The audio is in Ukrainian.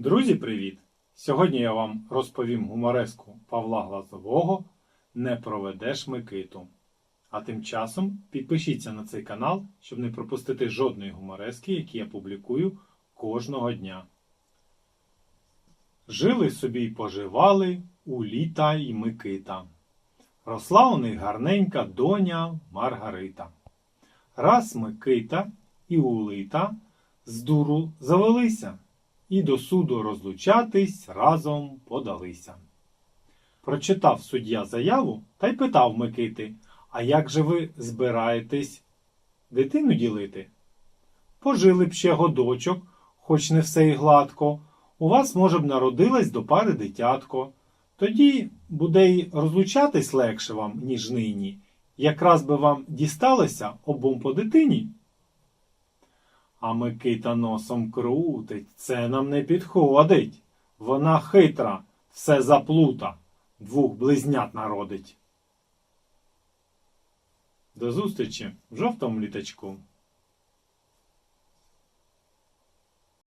Друзі, привіт! Сьогодні я вам розповім гумореску Павла Глазового Не проведеш Микиту. А тим часом підпишіться на цей канал, щоб не пропустити жодної гуморески, які я публікую кожного дня. Жили собі й поживали Уліта й Микита. Росла у них гарненька доня Маргарита. Раз Микита і Улита з дуру завелися і до суду розлучатись разом подалися. Прочитав суддя заяву та й питав Микити, а як же ви збираєтесь дитину ділити? Пожили б ще годочок, хоч не все і гладко, у вас, може б, народилась до пари дитятко. Тоді буде й розлучатись легше вам, ніж нині. Якраз би вам дісталося обом по дитині. А Микита носом крутить, це нам не підходить. Вона хитра, все заплута, двох близнят народить. До зустрічі в жовтому літачку.